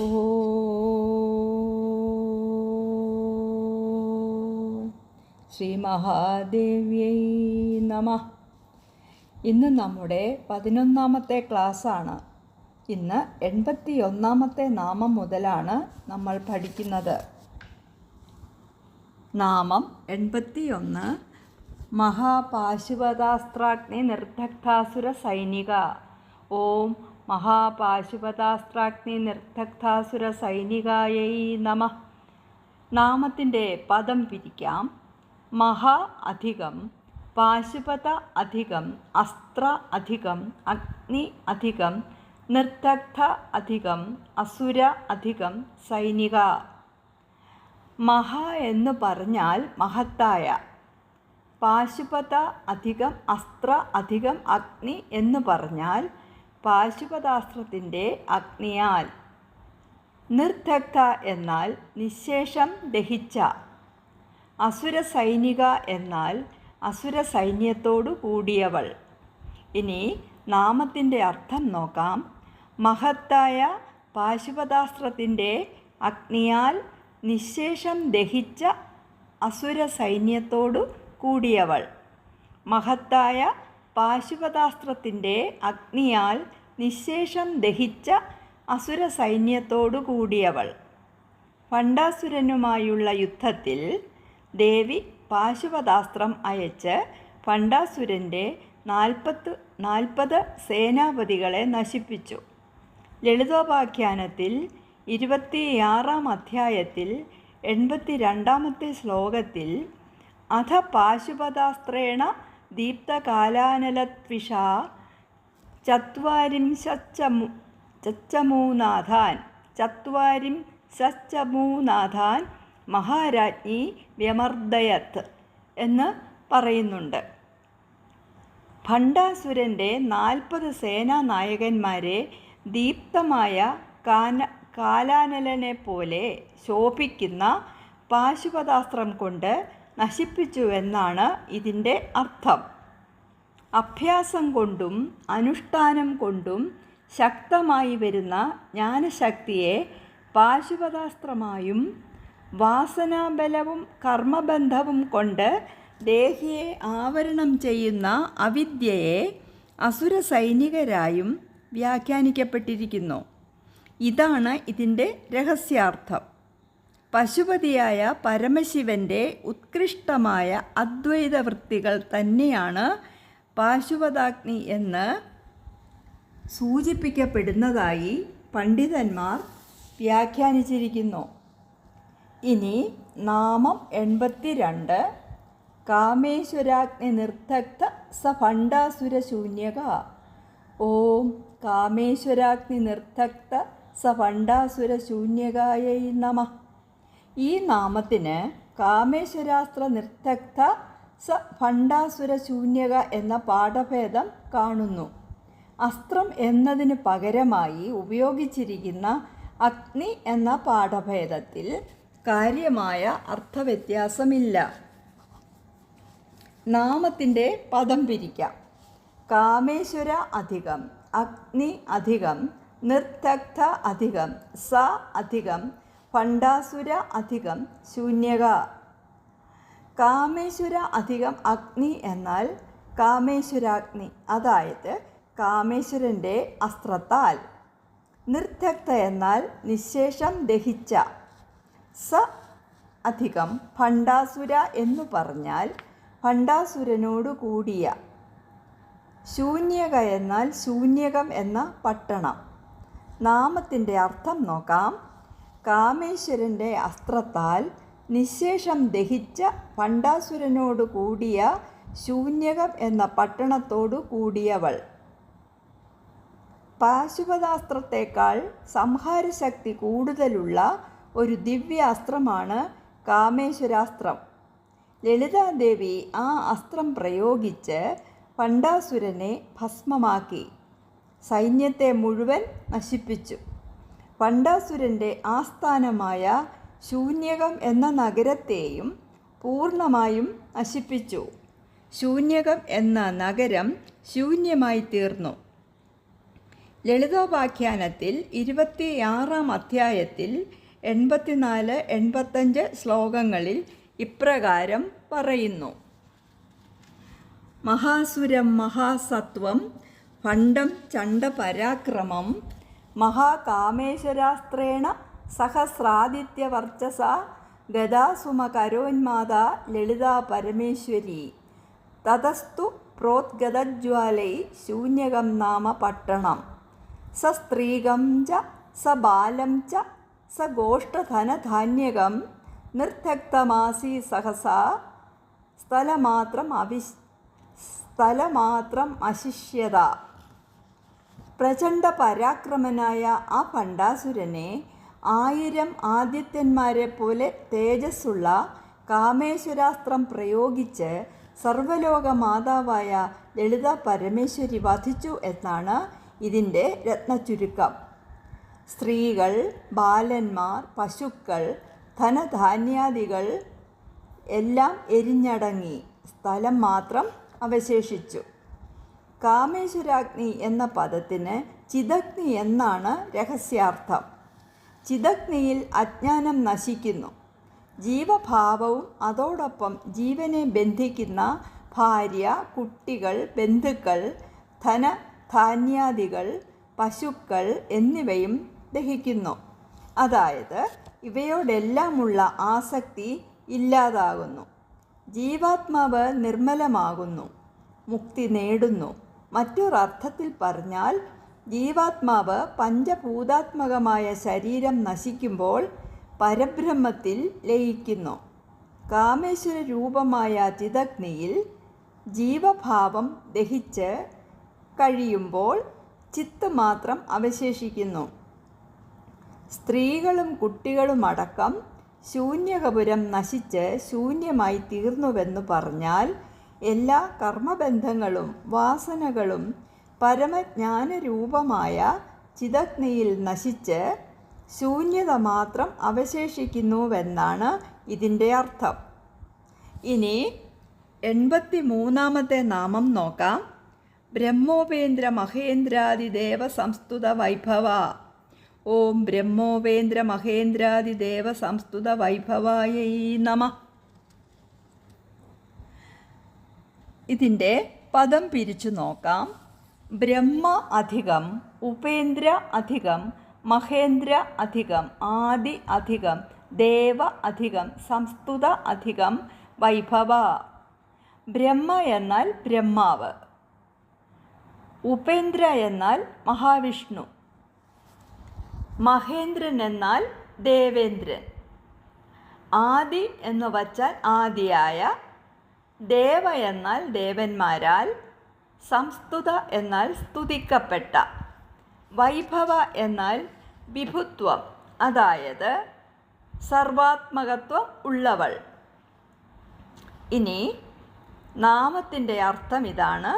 ശ്രീ മഹാദേവ്യൈ നമ ഇന്ന് നമ്മുടെ പതിനൊന്നാമത്തെ ക്ലാസ്സാണ്. ഇന്ന് എൺപത്തി ഒന്നാമത്തെ നാമം മുതലാണ് നമ്മൾ പഠിക്കുന്നത്. നാമം എൺപത്തിയൊന്ന് മഹാപാശുപതാസ്ത്രാഗ്നി നിർദ്ധക്താസുര സൈനിക ഓം മഹാപാശുപതാസ്ത്രാഗ്നി നിർദ്ധഗ്ധാസുര സൈനികായൈ നമ. നാമത്തിന്റെ പദം പിരിക്കാം മഹാ അധികം പാശുപത അധികം അസ്ത്ര അധികം അഗ്നി അധികം നിർദ്ധഗ്ധ അധികം അസുര അധികം സൈനിക. മഹ എന്ന് പറഞ്ഞാൽ മഹത്തായ. പാശുപത അധികം അസ്ത്ര അധികം അഗ്നി എന്ന് പറഞ്ഞാൽ പാശുപതാസ്ത്രത്തിന്റെ അഗ്നിയാൽ. നിർദഗ്ധ എന്നാൽ നിശേഷം ദഹിച്ച. അസുര സൈനിക എന്നാൽ അസുര സൈന്യത്തോടു കൂടിയവൾ. ഇനി നാമത്തിന്റെ അർത്ഥം നോക്കാം. മഹത്തായ പാശുപതാസ്ത്രത്തിന്റെ അഗ്നിയാൽ നിശേഷം ദഹിച്ച അസുര സൈന്യത്തോടു കൂടിയവൾ. മഹത്തായ പാശുപതാസ്ത്രത്തിന്റെ അഗ്നിയാൽ നിശേഷം ദഹിച്ച അസുര സൈന്യത്തോടു കൂടിയവൾ പണ്ടാസുരനുമായുള്ള യുദ്ധത്തിൽ ദേവി പാശുപതാസ്ത്രം അയച്ച് പണ്ടാസുരന്റെ നാൽപ്പത്ത് നാൽപ്പത് സേനാപതികളെ നശിപ്പിച്ചു. ലളിതോപാഖ്യാനത്തിൽ ഇരുപത്തിയാറാം അധ്യായത്തിൽ എൺപത്തി രണ്ടാമത്തെ ശ്ലോകത്തിൽ അധ പാശുപതാസ്ത്രേണ ദീപ്തകാലാനലത്വിഷ ചത്വാരിംശച്ചമു ചച്ചമൂനാഥാൻ ചത്വാരിം ശച്ചമൂനാഥാൻ മഹാരാജ്ഞി വ്യമർദ്ദയത്ത് എന്ന് പറയുന്നുണ്ട്. ഭണ്ഡാസുരന്റെ നാൽപ്പത് സേനാനായകന്മാരെ ദീപ്തമായ കാന കാലാനലനെ പോലെ ശോഭിക്കുന്ന പാശുപതാസ്ത്രം കൊണ്ട് നശിപ്പിച്ചു എന്നാണ് ഇതിന്റെ അർത്ഥം. അഭ്യാസം കൊണ്ടും അനുഷ്ഠാനം കൊണ്ടും ശക്തമായി വരുന്ന ജ്ഞാനശക്തിയെ പാശുപതാസ്ത്രമായും വാസനാബലവും കർമ്മബന്ധവും കൊണ്ട് ദേഹിയെ ആവരണം ചെയ്യുന്ന അവിദ്യയെ അസുര സൈനികരായും വ്യാഖ്യാനിക്കപ്പെട്ടിരിക്കുന്നു. ഇതാണ് ഇതിന്റെ രഹസ്യാർത്ഥം. പശുപതിയായ പരമശിവന്റെ ഉത്കൃഷ്ടമായ അദ്വൈത വൃത്തികൾ തന്നെയാണ് പാശുപതാഗ്നി എന്ന് സൂചിപ്പിക്കപ്പെടുന്നതായി പണ്ഡിതന്മാർ വ്യാഖ്യാനിച്ചിരിക്കുന്നു. ഇനി നാമം എൺപത്തിരണ്ട് കാമേശ്വരാഗ്നി നിർദ്ധക്ത സ ഭണ്ഡാസുരശൂന്യക ഓം കാമേശ്വരാഗ്നി നിർദ്ധക്ത സ ഭണ്ഡാസുരശൂന്യകായൈ നമ. ഈ നാമത്തിന് കാമേശ്വരാസ്ത്ര നിർത്തക്ത സ ഭണ്ഡാസുര ശൂന്യക എന്ന പാഠഭേദം കാണുന്നു. അസ്ത്രം എന്നതിന് പകരമായി ഉപയോഗിച്ചിരിക്കുന്ന അഗ്നി എന്ന പാഠഭേദത്തിൽ കാര്യമായ അർത്ഥവ്യത്യാസമില്ല. നാമത്തിന്റെ പദം പിരിക്കാം. കാമേശ്വര അധികം അഗ്നി അധികം നിർത്തക്ത അധികം സ അധികം ഭണ്ഡാസുര അധികം ശൂന്യക. കാമേശ്വര അധികം അഗ്നി എന്നാൽ കാമേശ്വരാഗ്നി അതായത് കാമേശ്വരന്റെ അസ്ത്രത്താൽ. നിർത്യക്ത എന്നാൽ നിശേഷം ദഹിച്ച. സ അധികം ഭണ്ഡാസുര എന്നു പറഞ്ഞാൽ ഭണ്ഡാസുരനോടു കൂടിയ. ശൂന്യക എന്നാൽ ശൂന്യകം എന്ന പട്ടണം. നാമത്തിന്റെ അർത്ഥം നോക്കാം. കാമേശ്വരന്റെ അസ്ത്രത്താൽ നിശേഷം ദഹിച്ച ഭണ്ഡാസുരനോട് കൂടിയ ശൂന്യകം എന്ന പട്ടണത്തോടു കൂടിയവൾ. പാശുപതാസ്ത്രത്തേക്കാൾ സംഹാരശക്തി കൂടുതലുള്ള ഒരു ദിവ്യാസ്ത്രമാണ് കാമേശ്വരാസ്ത്രം. ലളിതാദേവി ആ അസ്ത്രം പ്രയോഗിച്ച് പണ്ടാസുരനെ ഭസ്മമാക്കി. സൈന്യത്തെ മുഴുവൻ നശിപ്പിച്ചു. പണ്ടാസുരന്റെ ആസ്ഥാനമായ ശൂന്യകം എന്ന നഗരത്തെയും പൂർണമായും നശിപ്പിച്ചു. ശൂന്യകം എന്ന നഗരം ശൂന്യമായി തീർന്നു. ലളിതോപാഖ്യാനത്തിൽ ഇരുപത്തിയാറാം അധ്യായത്തിൽ എൺപത്തിനാല് എൺപത്തഞ്ച് ശ്ലോകങ്ങളിൽ ഇപ്രകാരം പറയുന്നു. മഹാസുരം മഹാസത്വം ഭണ്ഡം ചണ്ഡപരാക്രമം മഹാകാമേശ്വരാസ്ത്രേണ സഹസ്രാദിത്യവർച്ചസ ഗദാസുമകരോന്മാത ലളിതാ പരമേശ്വരി. തതസ്തു പ്രോദ്ഗതജ്വാലൈ ശൂന്യകം നാമ പട്ടണം. സ സ്ത്രീകം ച സ ബാലം ച സ ഗോഷ്ഠധനധാന്യകം നിർദ്ധക്തമാസി സഹസ സ്ഥലമാത്രം അവിശ് സ്ഥലമാത്രം അശിഷ്യത. പ്രചണ്ഡ പരാക്രമനായ ആ പണ്ടാസുരനെ ആയിരം ആദിത്യന്മാരെ പോലെ തേജസ്സുള്ള കാമേശ്വരാസ്ത്രം പ്രയോഗിച്ച് സർവലോക മാതാവായ ലളിത പരമേശ്വരി വധിച്ചു എന്നാണ് ഇതിന്റെ രത്നചുരുക്കം സ്ത്രീകൾ ബാലന്മാർ പശുക്കൾ ധനധാന്യാദികൾ എല്ലാം എരിഞ്ഞടങ്ങി. സ്ഥലം മാത്രം അവശേഷിച്ചു. കാമേശ്വരാഗ്നി എന്ന പദത്തിന് ചിതഗ്നി എന്നാണ് രഹസ്യാർത്ഥം. ചിതഗ്നിയിൽ അജ്ഞാനം നശിക്കുന്നു. ജീവഭാവവും അതോടൊപ്പം ജീവനെ ബന്ധിക്കുന്ന ഭാര്യ കുട്ടികൾ ബന്ധുക്കൾ ധന ധാന്യാദികൾ പശുക്കൾ എന്നിവയും ദഹിക്കുന്നു. അതായത് ഇവയോടെല്ലാമുള്ള ആസക്തി ഇല്ലാതാകുന്നു. ജീവാത്മാവ് നിർമ്മലമാകുന്നു. മുക്തി നേടുന്നു. മറ്റൊരർത്ഥത്തിൽ പറഞ്ഞാൽ ജീവാത്മാവ് പഞ്ചഭൂതാത്മകമായ ശരീരം നശിക്കുമ്പോൾ പരബ്രഹ്മത്തിൽ ലയിക്കുന്നു. കാമേശ്വര രൂപമായ ചിതഗ്നിയിൽ ജീവഭാവം ദഹിച്ച് കഴിയുമ്പോൾ ചിത്ത് മാത്രം അവശേഷിക്കുന്നു. സ്ത്രീകളും കുട്ടികളുമടക്കം ശൂന്യകപുരം നശിച്ച് ശൂന്യമായി തീർന്നുവെന്ന് പറഞ്ഞാൽ എല്ലാ കർമ്മബന്ധങ്ങളും വാസനകളും പരമജ്ഞാനരൂപമായ ചിതഗ്നിയിൽ നശിച്ച് ശൂന്യത മാത്രം അവശേഷിക്കുന്നുവെന്നാണ് ഇതിന്റെ അർത്ഥം. ഇനി എൺപത്തി മൂന്നാമത്തെ നാമം നോക്കാം. ബ്രഹ്മോപേന്ദ്ര മഹേന്ദ്രാദിദേവ സംസ്തുത വൈഭവ. ഓം ബ്രഹ്മോപേന്ദ്ര മഹേന്ദ്രാദിദേവ സംസ്തുത വൈഭവായൈ നമ. ഇതിന്റെ പദം പിരിച്ചു നോക്കാം. ബ്രഹ്മ അധികം ഉപേന്ദ്ര അധികം മഹേന്ദ്ര അധികം ആദി അധികം ദേവ അധികം സംസ്തുത അധികം വൈഭവ. ബ്രഹ്മ എന്നാൽ ബ്രഹ്മാവ്. ഉപേന്ദ്ര എന്നാൽ മഹാവിഷ്ണു. മഹേന്ദ്രൻ എന്നാൽ ദേവേന്ദ്രൻ. ആദി എന്ന് വച്ചാൽ ആദിയായ ദേവ എന്നാൽ ദേവന്മാരാൽ സംസ്തുത എന്നാൽ സ്തുതിക്കപ്പെട്ട വൈഭവ എന്നാൽ വിഭുത്വം അതായത് സർവാത്മകത്വം ഉള്ളവൾ. ഇനി നാമത്തിന്റെ അർത്ഥം ഇതാണ്.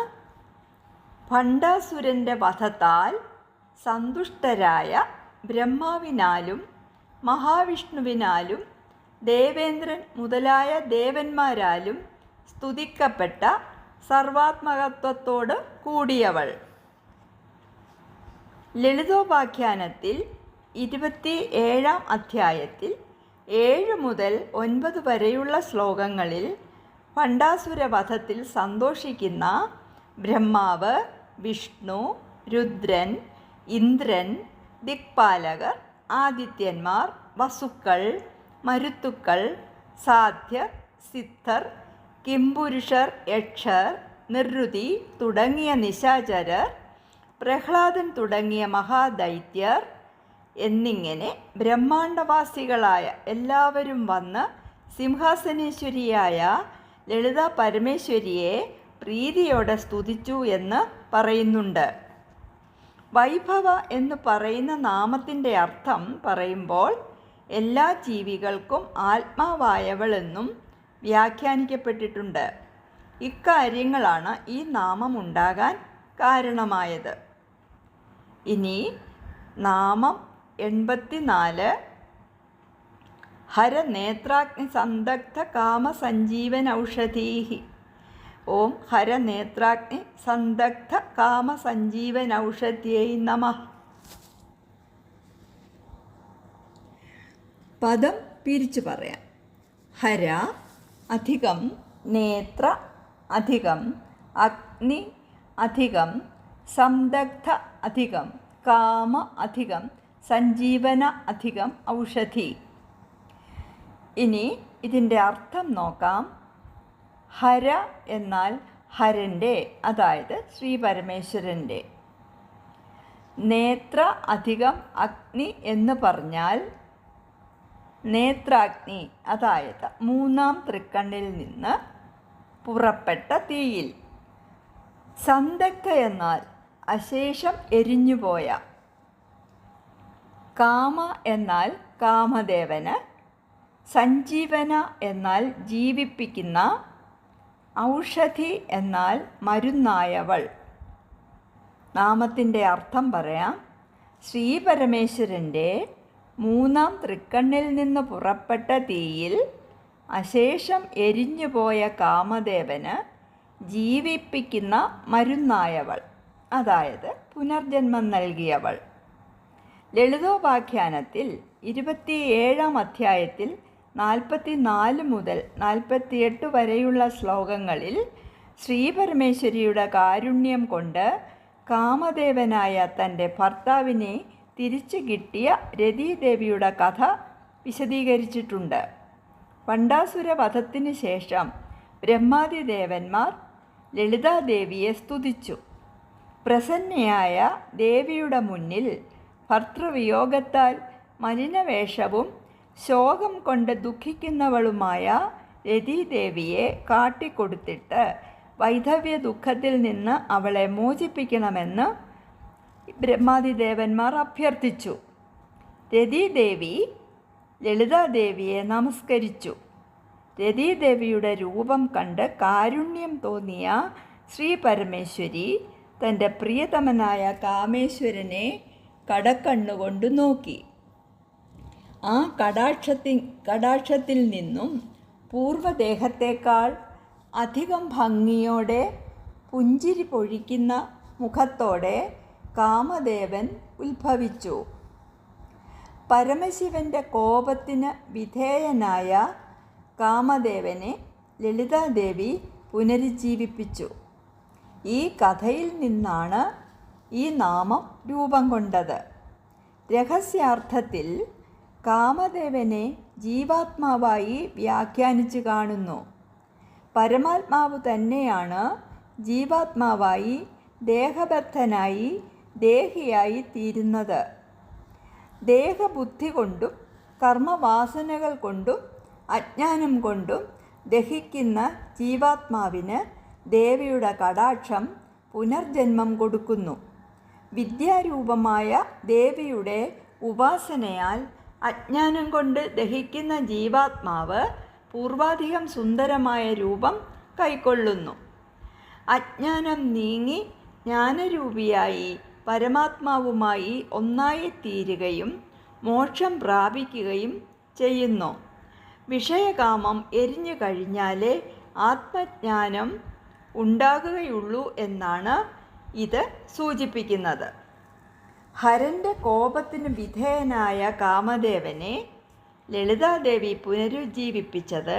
ഭണ്ഡാസുരന്റെ വധത്താൽ സന്തുഷ്ടരായ ബ്രഹ്മാവിനാലും മഹാവിഷ്ണുവിനാലും ദേവേന്ദ്രൻ മുതലായ ദേവന്മാരാലും സ്തുതിക്കപ്പെട്ട സർവാത്മകത്വത്തോട് കൂടിയവൾ. ലളിതോപാഖ്യാനത്തിൽ ഇരുപത്തി ഏഴാം അധ്യായത്തിൽ ഏഴ് മുതൽ ഒൻപത് വരെയുള്ള ശ്ലോകങ്ങളിൽ പണ്ടാസുരവധത്തിൽ സന്തോഷിക്കുന്ന ബ്രഹ്മാവ് വിഷ്ണു രുദ്രൻ ഇന്ദ്രൻ ദിക്പാലകർ ആദിത്യന്മാർ വസുക്കൾ മരുത്തുക്കൾ സാധ്യർ സിദ്ധർ കിംപുരുഷർ യക്ഷർ നിർരുതി തുടങ്ങിയ നിശാചരർ പ്രഹ്ലാദൻ തുടങ്ങിയ മഹാദൈത്യർ എന്നിങ്ങനെ ബ്രഹ്മാണ്ടവാസികളായ എല്ലാവരും വന്ന് സിംഹാസനേശ്വരിയായ ലളിത പരമേശ്വരിയെ പ്രീതിയോടെ സ്തുതിച്ചു എന്ന് പറയുന്നുണ്ട്. വൈഭവ എന്ന് പറയുന്ന നാമത്തിന്റെ അർത്ഥം പറയുമ്പോൾ എല്ലാ ജീവികൾക്കും ആത്മാവായവളെന്നും വ്യാഖ്യാനിക്കപ്പെട്ടിട്ടുണ്ട്. ഇക്കാര്യങ്ങളാണ് ഈ നാമം ഉണ്ടാകാൻ കാരണമായത്. ഇനി നാമം എൺപത്തിനാല് ഹരനേത്രാഗ്നി സന്ദഗ്ധ കാമസഞ്ജീവൻ ഔഷധീഹി. ഓം ഹരനേത്രാഗ്നി സന്ദഗ്ധ കാമസഞ്ജീവൻ ഔഷധ്യൈ നമ. പദം പിരിച്ചു പറയാം. ഹര അധികം നേത്ര അധികം അഗ്നി അധികം സംദഗ്ധ അധികം കാമ അധികം സഞ്ജീവന അധികം ഔഷധി. ഇനി ഇതിന്റെ അർത്ഥം നോക്കാം. ഹര എന്നാൽ ഹരന്റെ അതായത് ശ്രീ പരമേശ്വരന്റെ. നേത്ര അധികം അഗ്നി എന്ന് പറഞ്ഞാൽ നേത്രാഗ്നി അതായത് മൂന്നാം തൃക്കണ്ണിൽ നിന്ന് പുറപ്പെട്ട തീയിൽ. സന്തക്ക എന്നാൽ അശേഷം എരിഞ്ഞുപോയ. കാമ എന്നാൽ കാമദേവന്. സഞ്ജീവന എന്നാൽ ജീവിപ്പിക്കുന്ന. ഔഷധി എന്നാൽ മരുന്നായവൾ. നാമത്തിന്റെ അർത്ഥം പറയാം. ശ്രീപരമേശ്വരന്റെ മൂന്നാം തൃക്കണ്ണിൽ നിന്ന് പുറപ്പെട്ട തീയിൽ അശേഷം എരിഞ്ഞുപോയ കാമദേവന് ജീവിപ്പിക്കുന്ന മരുന്നായവൾ അതായത് പുനർജന്മം നൽകിയവൾ. ലളിതോപാഖ്യാനത്തിൽ ഇരുപത്തിയേഴാം അധ്യായത്തിൽ നാൽപ്പത്തി നാല് മുതൽ നാൽപ്പത്തിയെട്ട് വരെയുള്ള ശ്ലോകങ്ങളിൽ ശ്രീപരമേശ്വരിയുടെ കാരുണ്യം കൊണ്ട് കാമദേവനായ തന്റെ ഭർത്താവിനെ തിരിച്ചു കിട്ടിയ രതീദേവിയുടെ കഥ വിശദീകരിച്ചിട്ടുണ്ട്. പണ്ടാസുര വധത്തിന് ശേഷം ബ്രഹ്മാതിദേവന്മാർ ലളിതാദേവിയെ സ്തുതിച്ചു. പ്രസന്നയായ ദേവിയുടെ മുന്നിൽ ഭർത്തൃവിയോഗത്താൽ മലിനവേഷവും ശോകം കൊണ്ട് ദുഃഖിക്കുന്നവളുമായ രതീദേവിയെ കാട്ടിക്കൊടുത്തിട്ട് വൈധവ്യ ദുഃഖത്തിൽ നിന്ന് അവളെ മോചിപ്പിക്കണമെന്ന് ബ്രഹ്മാദിദേവന്മാർ അഭ്യർത്ഥിച്ചു. രതീദേവി ലളിതാദേവിയെ നമസ്കരിച്ചു. രതീദേവിയുടെ രൂപം കണ്ട് കാരുണ്യം തോന്നിയ ശ്രീ പരമേശ്വരി തന്റെ പ്രിയതമനായ കാമേശ്വരനെ കടക്കണ്ണുകൊണ്ട് നോക്കി. ആ കടാക്ഷത്തി കടാക്ഷത്തിൽ നിന്നും പൂർവദേഹത്തേക്കാൾ അധികം ഭംഗിയോടെ പുഞ്ചിരി പൊഴിക്കുന്ന മുഖത്തോടെ കാമദേവൻ ഉത്ഭവിച്ചു. പരമശിവന്റെ കോപത്തിന് വിധേയനായ കാമദേവനെ ലളിതാദേവി പുനരുജ്ജീവിപ്പിച്ചു. ഈ കഥയിൽ നിന്നാണ് ഈ നാമം രൂപം കൊണ്ടത്. രഹസ്യാർത്ഥത്തിൽ കാമദേവനെ ജീവാത്മാവായി വ്യാഖ്യാനിച്ചു കാണുന്നു. പരമാത്മാവ് തന്നെയാണ് ജീവാത്മാവായി ദേഹബദ്ധനായി ദേഹിയായി തീരുന്നത് ദേഹബുദ്ധി കൊണ്ടും കർമ്മവാസനകൾ കൊണ്ടും അജ്ഞാനം കൊണ്ടും ദഹിക്കുന്ന ജീവാത്മാവിന് ദേവിയുടെ കടാക്ഷം പുനർജന്മം കൊടുക്കുന്നു. വിദ്യാരൂപമായ ദേവിയുടെ ഉപാസനയാൽ അജ്ഞാനം കൊണ്ട് ദഹിക്കുന്ന ജീവാത്മാവ് പൂർവാധികം സുന്ദരമായ രൂപം കൈക്കൊള്ളുന്നു. അജ്ഞാനം നീങ്ങി ജ്ഞാനരൂപിയായി പരമാത്മാവുമായി ഒന്നായി തീരുകയും മോക്ഷം പ്രാപിക്കുകയും ചെയ്യുന്നു. വിഷയകാമം എരിഞ്ഞു കഴിഞ്ഞാലേ ആത്മജ്ഞാനം ഉണ്ടാകുകയുള്ളൂ എന്നാണ് ഇത് സൂചിപ്പിക്കുന്നത്. ഹരന്റെ കോപത്തിന് വിധേയനായ കാമദേവനെ ലളിതാദേവി പുനരുജ്ജീവിപ്പിച്ചത്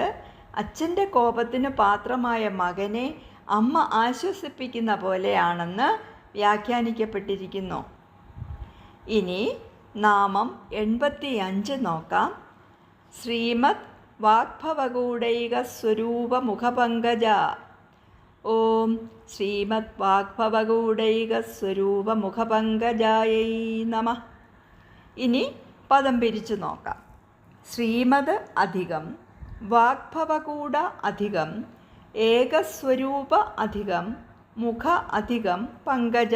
അച്ഛന്റെ കോപത്തിന് പാത്രമായ മകനെ അമ്മ ആശ്വസിപ്പിക്കുന്ന പോലെയാണെന്ന് വ്യാഖ്യാനിക്കപ്പെട്ടിരിക്കുന്നു. ഇനി നാമം എൺപത്തി അഞ്ച് നോക്കാം. ശ്രീമദ് വാഗ്ഭവകൂടൈക സ്വരൂപ മുഖപങ്കജ. ഓം ശ്രീമദ് വാഗ്ഭവകൂടൈക സ്വരൂപ മുഖപങ്കജായൈ നമ. ഇനി പദം പിരിച്ചു നോക്കാം. ശ്രീമദ് അധികം വാഗ്ഭവകൂട അധികം ഏകസ്വരൂപ അധികം മുഖ അധികം പങ്കജ.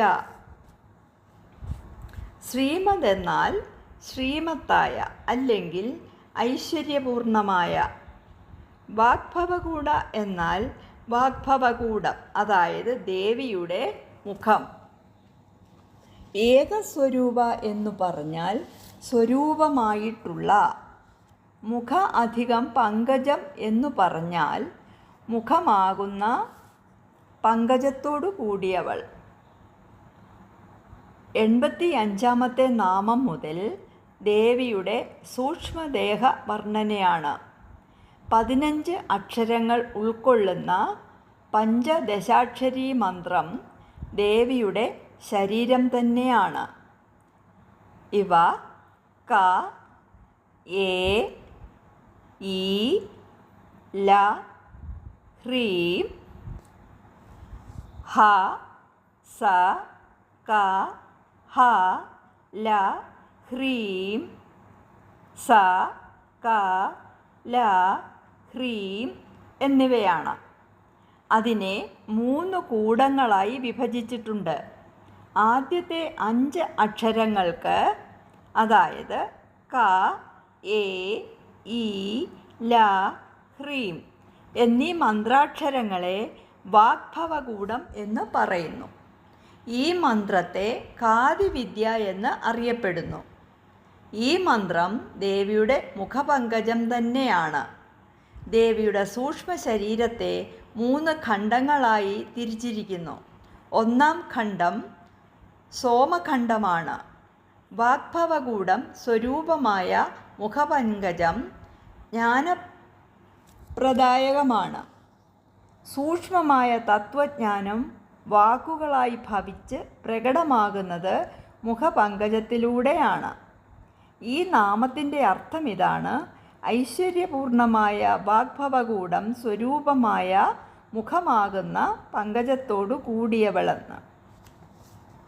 ശ്രീമത് എന്നാൽ ശ്രീമത്തായ അല്ലെങ്കിൽ ഐശ്വര്യപൂർണമായ. വാഗ്ഭവകൂട എന്നാൽ വാഗ്ഭവകൂടം അതായത് ദേവിയുടെ മുഖം. ഏകസ്വരൂപ എന്നു പറഞ്ഞാൽ സ്വരൂപമായിട്ടുള്ള. മുഖ അധികം പങ്കജം എന്നു പറഞ്ഞാൽ മുഖമാകുന്ന പങ്കജത്തോടു കൂടിയവൾ. എൺപത്തി അഞ്ചാമത്തെ നാമം മുതൽ ദേവിയുടെ സൂക്ഷ്മദേഹ വർണനയാണ് പതിനഞ്ച് അക്ഷരങ്ങൾ ഉൾക്കൊള്ളുന്ന പഞ്ചദശാക്ഷരി മന്ത്രം ദേവിയുടെ ശരീരം തന്നെയാണ്. ഇവ ക എ ഈ ല ഹ്രീം ഹ സ ക ഹ ല ഹ്രീം സ ക ല ഹ്രീം എന്നിവയാണ്. അതിനെ മൂന്ന് കൂടങ്ങളായി വിഭജിച്ചിട്ടുണ്ട്. ആദ്യത്തെ അഞ്ച് അക്ഷരങ്ങൾക്ക് അതായത് ക എ ഇ ല ഹ്രീം എന്നീ മന്ത്രാക്ഷരങ്ങളെ വാഗ്ഭവകൂടം എന്ന് പറയുന്നു. ഈ മന്ത്രത്തെ കാതിവിദ്യ എന്ന് അറിയപ്പെടുന്നു. ഈ മന്ത്രം ദേവിയുടെ മുഖപങ്കജം തന്നെയാണ്. ദേവിയുടെ സൂക്ഷ്മ ശരീരത്തെ മൂന്ന് ഖണ്ഡങ്ങളായി തിരിച്ചിരിക്കുന്നു. ഒന്നാം ഖണ്ഡം സോമഖണ്ഡമാണ്. വാഗ്ഭവകൂടം സ്വരൂപമായ മുഖപങ്കജം ജ്ഞാനപ്രദായകമാണ്. സൂക്ഷ്മമായ തത്വജ്ഞാനം വാക്കുകളായി ഭവിച്ച് പ്രകടമാകുന്നത് മുഖപങ്കജത്തിലൂടെയാണ്. ഈ നാമത്തിന്റെ അർത്ഥം ഇതാണ്. ഐശ്വര്യപൂർണമായ വാഗ്ഭവകൂടം സ്വരൂപമായ മുഖമാകുന്ന പങ്കജത്തോടു കൂടിയവളെന്ന്.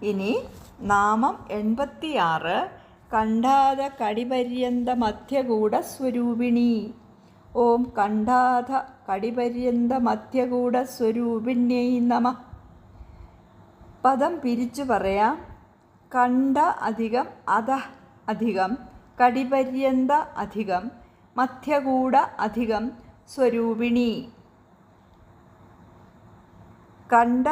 ഇനി നാമം എൺപത്തിയാറ്. കണ്ഠാത കടിപര്യന്ത മധ്യകൂട സ്വരൂപിണി ഓം കണ്ഠാത കടിപര്യന്ത മധ്യകൂട സ്വരൂപിണ്യൈ നമ. പദം പിരിച്ചു പറയാം. കണ്ട അധികം അധ അധികം കടിപര്യന്ത അധികം മധ്യകൂട അധികം സ്വരൂപിണി. കണ്ട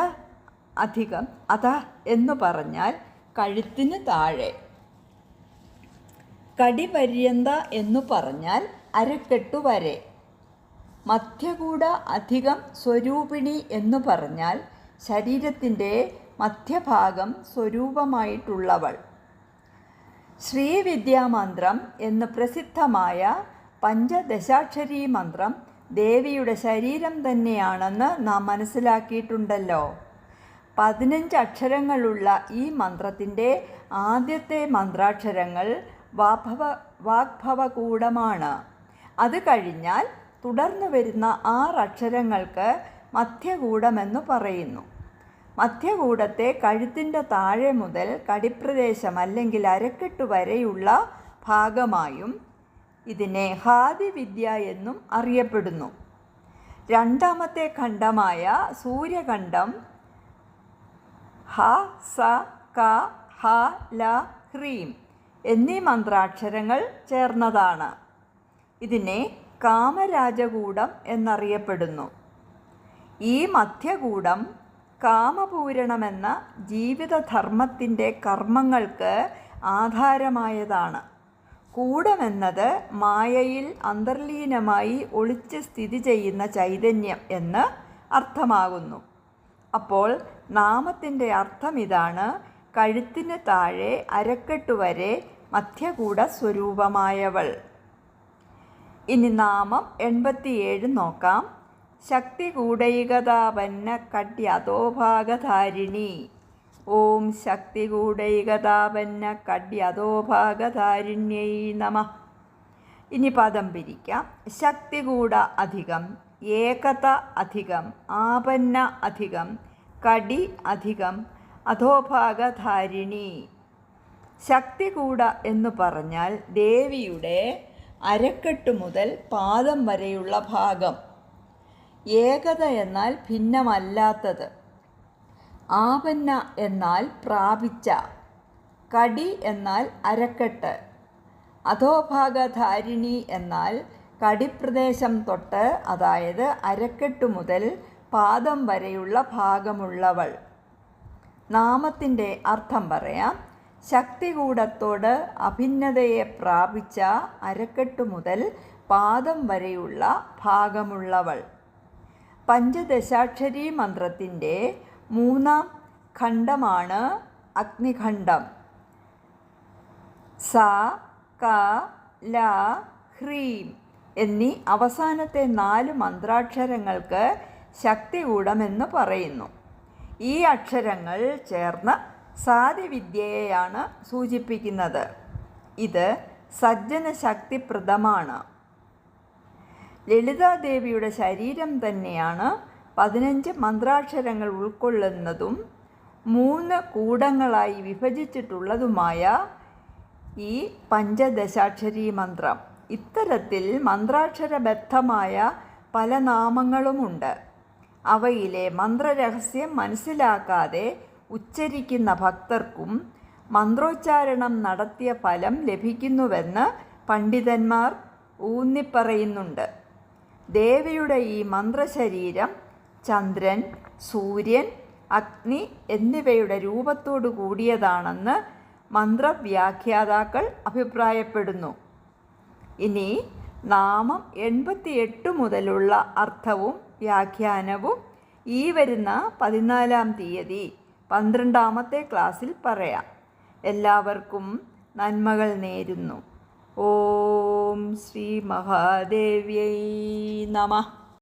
അധികം അധ എന്ന് പറഞ്ഞാൽ കഴുത്തിന് താഴെ. കടിപര്യന്ത എന്ന് പറഞ്ഞാൽ അരക്കെട്ടു വരെ. മധ്യകൂട അധികം സ്വരൂപിണി എന്നു പറഞ്ഞാൽ ശരീരത്തിന്റെ മധ്യഭാഗം സ്വരൂപമായിട്ടുള്ളവൾ. ശ്രീവിദ്യാമന്ത്രം എന്ന് പ്രസിദ്ധമായ പഞ്ചദശാക്ഷരി മന്ത്രം ദേവിയുടെ ശരീരം തന്നെയാണെന്ന് നാം മനസ്സിലാക്കിയിട്ടുണ്ടല്ലോ. പതിനഞ്ച് അക്ഷരങ്ങളുള്ള ഈ മന്ത്രത്തിന്റെ ആദ്യത്തെ മന്ത്രാക്ഷരങ്ങൾ വാഗ്ഭവ വാഗ്ഭവകൂടമാണ്. അത് കഴിഞ്ഞാൽ തുടർന്ന് വരുന്ന ആറ് അക്ഷരങ്ങൾക്ക് മധ്യകൂടമെന്ന് പറയുന്നു. മധ്യകൂടത്തെ കഴുത്തിന്റെ താഴെ മുതൽ കടിപ്രദേശം അല്ലെങ്കിൽ അരക്കെട്ട് വരെയുള്ള ഭാഗമായും ഇതിനെ ഹാദിവിദ്യ എന്നും അറിയപ്പെടുന്നു. രണ്ടാമത്തെ ഖണ്ഡമായ സൂര്യഖണ്ഡം ഹ സ ക ഹ ല ഹ്രീം എന്നീ മന്ത്രാക്ഷരങ്ങൾ ചേർന്നതാണ്. ഇതിനെ കാമരാജകൂടം എന്നറിയപ്പെടുന്നു. ഈ മധ്യകൂടം കാമപൂരണമെന്ന ജീവിതധർമ്മത്തിന്റെ കർമ്മങ്ങൾക്ക് ആധാരമായതാണ്. കൂടമെന്നത് മായയിൽ അന്തർലീനമായി ഒളിച്ച് സ്ഥിതി ചെയ്യുന്ന ചൈതന്യം എന്ന് അർത്ഥമാകുന്നു. അപ്പോൾ നാമത്തിന്റെ അർത്ഥം ഇതാണ് കഴുത്തിന് താഴെ അരക്കെട്ടുവരെ മധ്യകൂട സ്വരൂപമായവൾ ഇനി നാമം എൺപത്തിയേഴ് നോക്കാം. ശക്തി കൂടൈകതാപന്ന കഡ്യതോഭാഗധാരിണി ഓം ശക്തി കൂടൈകതാപന്ന കഡ്യതോഭാഗധാരിണ്യൈ നമ. ഇനി പദം പിരിക്കാം. ശക്തി കൂട അധികം ഏകത അധികം ആപന്ന അധികം കടി അധികം അധോഭാഗധാരിണി. ശക്തി കൂട എന്ന് പറഞ്ഞാൽ ദേവിയുടെ അരക്കെട്ട് മുതൽ പാദം വരെയുള്ള ഭാഗം. ഏകത എന്നാൽ ഭിന്നമല്ലാത്തത്. ആപന്ന എന്നാൽ പ്രാപിച്ച. കടി എന്നാൽ അരക്കെട്ട്. അധോഭാഗധാരിണി എന്നാൽ കടിപ്രദേശം തൊട്ട് അതായത് അരക്കെട്ട് മുതൽ പാദം വരെയുള്ള ഭാഗമുള്ളവൾ. നാമത്തിന്റെ അർത്ഥം പറയാം. ശക്തികൂടത്തോട് അഭിന്നതയെ പ്രാപിച്ച അരക്കെട്ട് മുതൽ പാദം വരെയുള്ള ഭാഗമുള്ളവൾ. പഞ്ചദശാക്ഷരി മന്ത്രത്തിന്റെ മൂന്നാം ഖണ്ഡമാണ് അഗ്നിഖണ്ഡം. സ ക ല ഹ്രീം എന്നീ അവസാനത്തെ നാല് മന്ത്രാക്ഷരങ്ങൾക്ക് ശക്തികൂടമെന്ന് പറയുന്നു. ഈ അക്ഷരങ്ങൾ ചേർന്ന് സാധ്യവിദ്യയെയാണ് സൂചിപ്പിക്കുന്നത്. ഇത് സജ്ജന ശക്തിപ്രദമാണ് ലളിതാദേവിയുടെ ശരീരം തന്നെയാണ് പതിനഞ്ച് മന്ത്രാക്ഷരങ്ങൾ ഉൾക്കൊള്ളുന്നതും മൂന്ന് കൂടങ്ങളായി വിഭജിച്ചിട്ടുള്ളതുമായ ഈ പഞ്ചദശാക്ഷരി മന്ത്രം. ഇത്തരത്തിൽ മന്ത്രാക്ഷരബദ്ധമായ പല നാമങ്ങളുമുണ്ട്. അവയിലെ മന്ത്രരഹസ്യം മനസ്സിലാക്കാതെ ഉച്ചരിക്കുന്ന ഭക്തർക്കും മന്ത്രോച്ചാരണം നടത്തിയ ഫലം ലഭിക്കുന്നുവെന്ന് പണ്ഡിതന്മാർ ഊന്നിപ്പറയുന്നുണ്ട്. ദേവിയുടെ ഈ മന്ത്രശരീരം ചന്ദ്രൻ സൂര്യൻ അഗ്നി എന്നിവയുടെ രൂപത്തോടു കൂടിയതാണെന്ന് മന്ത്രവ്യാഖ്യാതാക്കൾ അഭിപ്രായപ്പെടുന്നു. ഇനി നാമം എൺപത്തിയെട്ട് മുതലുള്ള അർത്ഥവും വ്യാഖ്യാനവും ഈ വരുന്ന പതിനാലാം തീയതി പന്ത്രണ്ടാമത്തെ ക്ലാസ്സിൽ പറയാം. എല്ലാവർക്കും നന്മകൾ നേരുന്നു. ഓം ശ്രീ മഹാദേവ്യൈ നമഃ.